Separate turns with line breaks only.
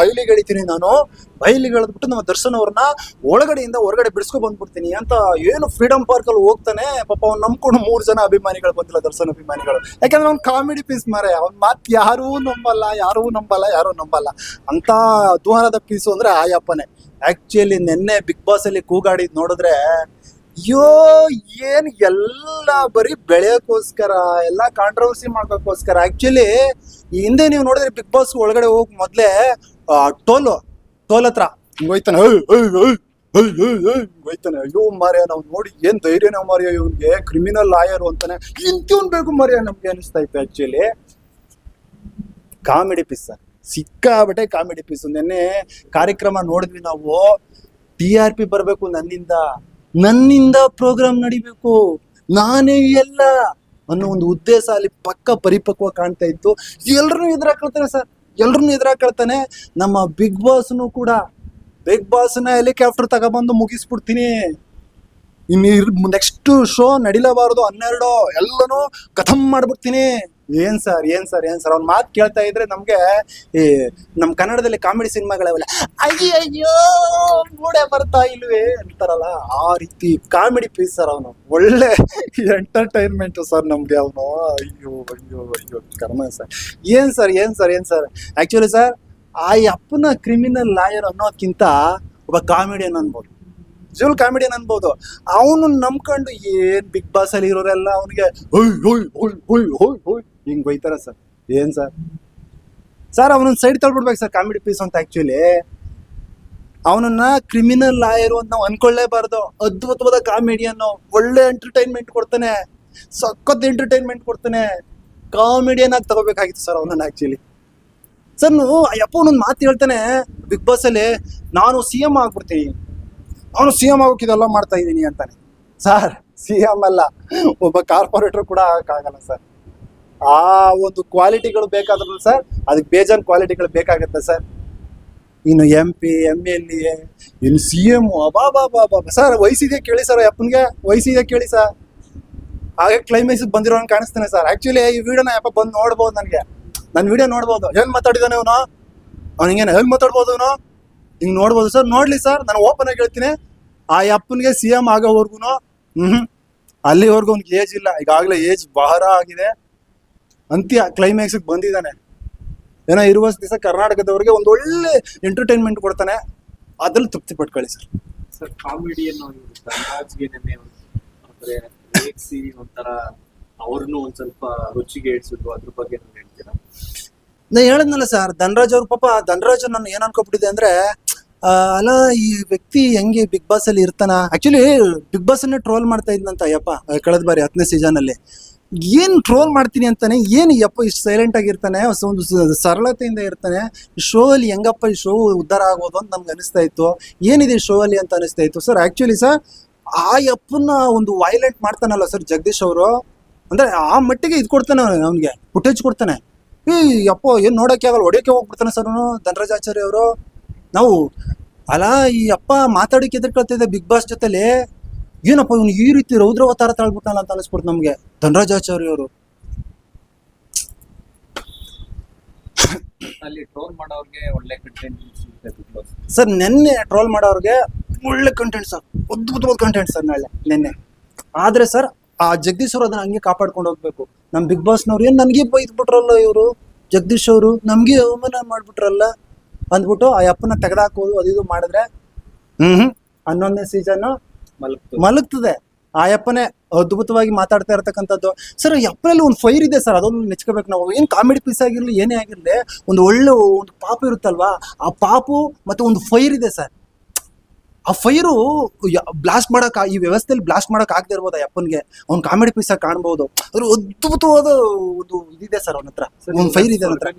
ಬಯಲಿಗೆ ಎಳಿತೀನಿ ನಾನು. ಬಯಲಿಗೆ ಎಳೆದ್ಬಿಟ್ಟು ನಮ್ಮ ದರ್ಶನ್ ಅವ್ರನ್ನ ಒಳಗಡೆಯಿಂದ ಹೊರಗಡೆ ಬಿಡಿಸ್ಕೊ ಬಂದ್ಬಿಡ್ತೀನಿ ಅಂತ ಏನು ಫ್ರೀಡಮ್ ಪಾರ್ಕ್ ಅಲ್ಲಿ ಹೋಗ್ತಾನೆ. ಪಾಪ ಅವ್ನು ನಂಬ್ಕೊಂಡು ಮೂರು ಜನ ಅಭಿಮಾನಿಗಳು ಬಂದಿಲ್ಲ ದರ್ಶನ್ ಅಭಿಮಾನಿಗಳು. ಯಾಕಂದ್ರೆ ಅವ್ನು ಕಾಮಿಡಿ ಪೀಸ್ ಮಾರೆ. ಅವ್ನ ಮಾತು ಯಾರೂ ನಂಬಲ್ಲ ಯಾರೂ ನಂಬಲ್ಲ ಯಾರೂ ನಂಬಲ್ಲ. ಅಂತ ಅಧ್ವಾನದ ಪೀಸು ಅಂದ್ರೆ ಆಯಪ್ಪನೇ. ಆಕ್ಚುಲಿ ನಿನ್ನೆ ಬಿಗ್ ಬಾಸ್ ಅಲ್ಲಿ ಕೂಗಾಡಿದ್ ನೋಡಿದ್ರೆ, ಅಯ್ಯೋ, ಏನ್ ಎಲ್ಲ ಬರೀ ಬೆಳೆಯೋಕ್ಕೋಸ್ಕರ, ಎಲ್ಲ ಕಾಂಟ್ರವರ್ಸಿ ಮಾಡೋಕ್ಕೋಸ್ಕರ ಆಕ್ಚುಲಿ ಹಿಂದೆ ನೀವು ನೋಡಿದ್ರೆ ಬಿಗ್ ಬಾಸ್ ಒಳಗಡೆ ಹೋಗಿ ಮೊದ್ಲೇ ಟೋಲು, ಟೋಲ್ ಹತ್ರ. ಹೋಯ್ತಾನೆ ಹೋಯ್ತಾನೆ. ಅಯ್ಯೋ ಮಾರ್ಯ ನಾವು ನೋಡಿ ಏನ್ ಧೈರ್ಯ ನಾವು ಮಾರ್ಯ ಇವನ್ಗೆ ಕ್ರಿಮಿನಲ್ ಲಾಯರ್ ಅಂತಾನೆ. ಇಂತಿವನ್ ಬೇಕು ಮಾರ್ಯ ನಮ್ಗೆ ಅನಿಸ್ತಾ ಇತ್ತು actually comedy piece sir. Comedy piece ನಿನ್ನೆ ಕಾರ್ಯಕ್ರಮ ನೋಡಿದ್ವಿ ನಾವು. ಟಿ ಆರ್ ಪಿ ಬರಬೇಕು ನನ್ನಿಂದ. ನನ್ನಿಂದ ಪ್ರೋಗ್ರಾಮ್ ನಡಿಬೇಕು. ನಾನೇ ಎಲ್ಲ ಅನ್ನೋ ಒಂದು ಉದ್ದೇಶ ಅಲ್ಲಿ ಪಕ್ಕ ಪರಿಪಕ್ವ ಕಾಣ್ತಾ ಇತ್ತು. ಎಲ್ರು ಹಾಕೊಳ್ತಾರೆ ಸರ್. ಎಲ್ರು ಎದುರಾಕೊಳ್ತಾನೆ ನಮ್ಮ ಬಿಗ್ ಬಾಸ್ನು ಕೂಡ ಬಿಗ್ ಬಾಸ್ನ ಹೆಲಿಕಾಪ್ಟರ್ ತಗೊಬಂದು ಮುಗಿಸ್ಬಿಡ್ತೀನಿ. ಇನ್ನು ನೆಕ್ಸ್ಟ್ ಶೋ ನಡಿಲಬಾರದು ಹನ್ನೆರಡು ಎಲ್ಲನೂ ಕಥಮ್ ಮಾಡ್ಬಿಡ್ತೀನಿ. ಏನ್ ಸರ್ ಏನ್ ಸರ್ ಏನ್ ಸರ್? ಅವ್ನ ಮಾತು ಕೇಳ್ತಾ ಇದ್ರೆ ನಮ್ಗೆ ಈ ನಮ್ ಕನ್ನಡದಲ್ಲಿ ಕಾಮಿಡಿ ಸಿನಿಮಾಗಳವಲ್ಲ ಅಯ್ಯೋ ಅಯ್ಯೋ ಮೂಡೆ ಬರ್ತಾ ಇಲ್ವೇ ಅಂತಾರಲ್ಲ, ಆ ರೀತಿ ಕಾಮಿಡಿ ಪೀಸ್ ಸರ್ ಅವನು. ಒಳ್ಳೆ ಎಂಟರ್ಟೈನ್ಮೆಂಟ್ ಸರ್ ನಮ್ಗೆ ಅವನು. ಅಯ್ಯೋ ಅಯ್ಯೋ ಅಯ್ಯೋ, ಕರ್ಮ ಸರ್. ಏನ್ ಸರ್ ಏನ್ ಸರ್ ಏನ್ ಸರ್? ಆಕ್ಚುಲಿ ಸರ್, ಆ ಅಪ್ಪನ ಕ್ರಿಮಿನಲ್ ಲಾಯರ್ ಅನ್ನೋದ್ಕಿಂತ ಒಬ್ಬ ಕಾಮಿಡಿಯನ್ ಅನ್ಬೋದು. ಜುಲ್ ಕಾಮಿಡಿಯನ್ ಅನ್ಬೋದು? ಅವನು ನಂಬ್ಕೊಂಡು ಏನ್ ಬಿಗ್ ಬಾಸ್ ಅಲ್ಲಿ ಇರೋರೆಲ್ಲ ಅವನಿಗೆ ಹಿಂಗ್ ಬೈತಾರ ಸರ್. ಏನ್ ಸರ್? ಸರ್, ಅವನನ್ನ ಸೈಡ್ ತಳ್ಬಿಡ್ಬೇಕು ಸರ್ ಕಾಮಿಡಿ ಪೀಸ್ ಅಂತ ಆಕ್ಚುಲಿ ಅವನನ್ನ ಕ್ರಿಮಿನಲ್ ಲಾಯರು ಅಂತ ನಾವು ಅನ್ಕೊಳ್ಳೇಬಾರ್ದು ಅದ್ಭುತವಾದ ಕಾಮಿಡಿಯನ್ನು ಒಳ್ಳೆ ಎಂಟರ್ಟೈನ್ಮೆಂಟ್ ಕೊಡ್ತಾನೆ. ಸಖತ್ ಎಂಟರ್ಟೈನ್ಮೆಂಟ್ ಕೊಡ್ತಾನೆ. ಕಾಮಿಡಿಯನ್ ಆಗಿ ತಗೋಬೇಕಾಗಿತ್ತು ಸರ್ ಅವನನ್ನ ಆಕ್ಚುಲಿ ಸರ್ ಅಯ್ಯಪ್ಪ, ಒಂದೊಂದು ಮಾತು ಹೇಳ್ತಾನೆ. ಬಿಗ್ ಬಾಸ್ ಅಲ್ಲಿ, ನಾನು ಸಿ ಎಂ ಆಗ್ಬಿಡ್ತೀನಿ. ಅವನು ಸಿ ಎಂ ಆಗೋಕೆ ಇದೆಲ್ಲ ಮಾಡ್ತಾ ಇದ್ದೀನಿ ಅಂತಾನೆ. ಸರ್ ಸಿ ಎಂ ಅಲ್ಲ. ಒಬ್ಬ ಕಾರ್ಪೊರೇಟರ್ ಕೂಡ ಆಗಕ್ಕಾಗಲ್ಲ ಸರ್ ಆ ಒಂದು ಕ್ವಾಲಿಟಿಗಳು ಬೇಕಾದ್ರು ಸರ್ ಅದಕ್ಕೆ ಬೇಜಾನ್ ಕ್ವಾಲಿಟಿಗಳು ಬೇಕಾಗುತ್ತೆ ಸರ್ ಇನ್ನು M P M L A ಇನ್ನು ಸಿ ಎಂ ಅಬಾ ಬಾ ಬಾ ಬಾ ಸರ್ ವಯಸ್ಸಿದೆ ಕೇಳಿ ಸರ್ ಅಪ್ಪನಿಗೆ. ವಯಸ್ಸಿದೆ ಕೇಳಿ ಸರ್ ಹಾಗೆ ಕ್ಲೈಮ್ಯಾಕ್ಸ್ ಬಂದಿರೋನ್ ಕಾಣಿಸ್ತಾನೆ ಸರ್ ಆಕ್ಚುಲಿ ಈ ವಿಡಿಯೋನ ಯಪ್ಪ ಬಂದು ನೋಡ್ಬೋದು ನನಗೆ. ನನ್ನ ವಿಡಿಯೋ ನೋಡ್ಬೋದು. ಏನು ಮಾತಾಡಿದಾನೆ ಅವನು ಅವನಿಗೇನು ಹೇಗೆ ಮಾತಾಡ್ಬೋದು ಅವನು ಹಿಂಗ್ ನೋಡ್ಬೋದು. ಸರ್ ನೋಡ್ಲಿ ಸರ್ ನಾನು ಓಪನ್ ಆಗಿ ಹೇಳ್ತೀನಿ. ಆ ಅಪ್ಪನಿಗೆ ಸಿ ಎಂ ಆಗೋವರ್ಗು ಹ್ಮ್ ಅಲ್ಲಿವರೆಗೂ ಅವ್ನಿಗೆ ಏಜ್ ಇಲ್ಲ. ಈಗಾಗಲೇ ಏಜ್ ಬಹಳ ಆಗಿದೆ. ಅಂತ್ಯ ಕ್ಲೈಮ್ಯಾಕ್ಸ್ ಬಂದಿದ್ದಾನೆ. ಏನೋ ಇರುವ ದಿವಸ ಕರ್ನಾಟಕದವ್ರಿಗೆ ಒಂದು ಒಳ್ಳೆ ಎಂಟರ್ಟೈನ್ಮೆಂಟ್ ಕೊಡ್ತಾನೆ. ಅದ್ರಲ್ಲಿ ತೃಪ್ತಿ ಪಟ್ಕೊಳ್ಳಿ ಸರ್.
ಸರ್ ಕಾಮಿಡಿಯನ್ನು ಒಂಥರ ಅವ್ರನ್ನು ಒಂದ್ ಸ್ವಲ್ಪ ರುಚಿಗೆ ಇಡ್ಸಿದ್ರು ಅದ್ರ ಬಗ್ಗೆ ನೀವು ಹೇಳ್ತೀರಾ?
ನಾ ಹೇಳದ್ನಲ್ಲ ಸರ್ ಧನರಾಜ್ ಅವ್ರ ಪಾಪ ಧನರಾಜ್ ನಾನು ಏನ್ ಅನ್ಕೊಬಿಟ್ಟಿದೆ ಅಂದ್ರೆ ಅಲ್ಲ ಈ ವ್ಯಕ್ತಿ ಹೆಂಗೆ ಬಿಗ್ ಬಾಸ್ ಅಲ್ಲಿ ಇರ್ತಾನ? ಆಕ್ಚುಲಿ ಬಿಗ್ ಬಾಸ್ ಅನ್ನ ಟ್ರೋಲ್ ಮಾಡ್ತಾ ಇದ್ನಂತ ಅಯ್ಯಪ್ಪ ಕಳೆದ ಬಾರಿ ಹತ್ತನೇ ಸೀಸನ್ ಅಲ್ಲಿ. ಏನ್ ಟ್ರೋಲ್ ಮಾಡ್ತೀನಿ ಅಂತಾನೆ, ಏನು ಯಪ್ಪ, ಇಷ್ಟು ಸೈಲೆಂಟ್ ಆಗಿರ್ತಾನೆ ಒಂದು ಸರಳತೆಯಿಂದ ಇರ್ತಾನೆ ಶೋ ಅಲ್ಲಿ ಹೆಂಗಪ್ಪ ಈ ಶೋ ಉದ್ಧಾರ ಆಗೋದು ಅಂತ ನಮ್ಗೆ ಅನಿಸ್ತಾ ಇತ್ತು. ಏನಿದೆ ಶೋ ಅಲ್ಲಿ ಅಂತ ಅನಿಸ್ತಾ ಇತ್ತು? ಸರ್ ಆಕ್ಚುಲಿ ಸರ್ ಆ ಯಪ್ಪನ್ನ ಒಂದು ವೈಲೆಂಟ್ ಮಾಡ್ತಾನಲ್ಲ ಸರ್ ಜಗದೀಶ್ ಅವರು. ಅಂದ್ರೆ ಆ ಮಟ್ಟಿಗೆ ಇದು ಕೊಡ್ತಾನೆ ಅವನಿಗೆ ಫುಟೇಜ್ ಕೊಡ್ತಾನೆ. ಈ ಯಪ್ಪ, ಏನ್ ನೋಡಕ್ಕೆ ಆಗಲ್ಲ, ಹೊಡಿಯೋಕೆ ಹೋಗ್ಬಿಡ್ತಾನೆ ಸರ್ ಅವನು ಧನರಾಜಾಚಾರ್ಯ ಅವರು. ನಾವು ಅಲ್ಲ ಈ ಅಪ್ಪ ಮಾತಾಡಕ್ಕೆ ಎದುರ್ಕೊಳ್ತಿದ್ದೆ ಬಿಗ್ ಬಾಸ್ ಜೊತೆಲಿ ಏನಪ್ಪ ಇವನು ಈ ರೀತಿ ರೌದ್ರವತಾರ ತಾಳ್ಬಿಟ್ಟಲ್ಲ ಅಂತ ಅನಿಸ್ಬಿಡ್ತು ನಮ್ಗೆ. ಧನರಾಜಾಚಾರ್ಯ ಅವರು.
ಅಲ್ಲಿ ಟ್ರೋಲ್ ಮಾಡೋರಿಗೆ ಒಳ್ಳೆ ಕಂಟೆಂಟ್ ಸಿಗುತ್ತೆ ಬಿಗ್ ಬಾಸ್
ಸರ್ ನೆನ್ನೆ ಟ್ರೋಲ್ ಮಾಡೋರಿಗೆ ಒಳ್ಳೆ ಕಂಟೆಂಟ್ ಸರ್. ಅದ್ಭುತವಾದ ಕಂಟೆಂಟ್ ಸರ್ ನಾಳೆ ನೆನ್ನೆ. ಆದ್ರೆ ಸರ್ ಆ ಜಗದೀಶ್ ಅವರು ಅದನ್ನ ಹಂಗೆ ಕಾಪಾಡ್ಕೊಂಡು ಹೋಗ್ಬೇಕು. ನಮ್ಮ ಬಿಗ್ ಬಾಸ್ನವ್ರು ಏನು ನನಗೆ ಬೈದ್ಬಿಟ್ರಲ್ಲ ಇವರು? ಜಗದೀಶ್ ಅವರು ನಮಗೆ ಅವಮಾನ ಮಾಡ್ಬಿಟ್ರಲ್ಲ? ಅಂದ್ಬಿಟ್ಟು ಆ ಅಪ್ಪನ ತೆಗೆದಾಕೋದು ಅದು ಇದು ಮಾಡಿದ್ರೆ ಹ್ಮ್. ಹ್ಮ್ ಹನ್ನೊಂದನೇ ಸೀಸನ್
ಮಲಗ್ತದೆ.
ಮಲಗ್ತದೆ. ಆ ಅಪ್ಪನೇ ಅದ್ಭುತವಾಗಿ ಮಾತಾಡ್ತಾ ಇರ್ತಕ್ಕಂಥದ್ದು. ಸರ್ ಯಪ್ಪನಲ್ಲಿ ಒಂದು ಫೈರ್ ಇದೆ ಸರ್ ಅದೊಂದು ನೆಚ್ಕೋಬೇಕು ನಾವು. ಏನು ಕಾಮಿಡಿ ಪೀಸ್ ಆಗಿರಲಿ ಏನೇ ಆಗಿರಲಿ ಒಂದು ಒಳ್ಳೆ ಒಂದು ಪಾಪು ಇರುತ್ತಲ್ವಾ? ಆ ಪಾಪು ಮತ್ತೆ ಒಂದು ಫೈರ್ ಇದೆ ಸರ್ ಆ ಫೈರು ಬ್ಲಾಸ್ಟ್ ಮಾಡಕ್ ಈ ವ್ಯವಸ್ಥೆಯಲ್ಲಿ ಬ್ಲಾಸ್ಟ್ ಮಾಡಕ್ ಆಗದೆ ಇರ್ಬೋದು ಆ ಯಪ್ಪನ್ಗೆ ಅವ್ನು ಕಾಮಿಡಿ ಪೀಸ್ ಆಗಿ ಕಾಣ್ಬೋದು. ಅದ್ರ ಅದ್ಭುತವಾದ ಒಂದು ಇದಿದೆ ಸರ್ ಅವನ ಹತ್ರ. ಒಂದು ಫೈರ್ ಇದೆ ಅವನ ಹತ್ರ.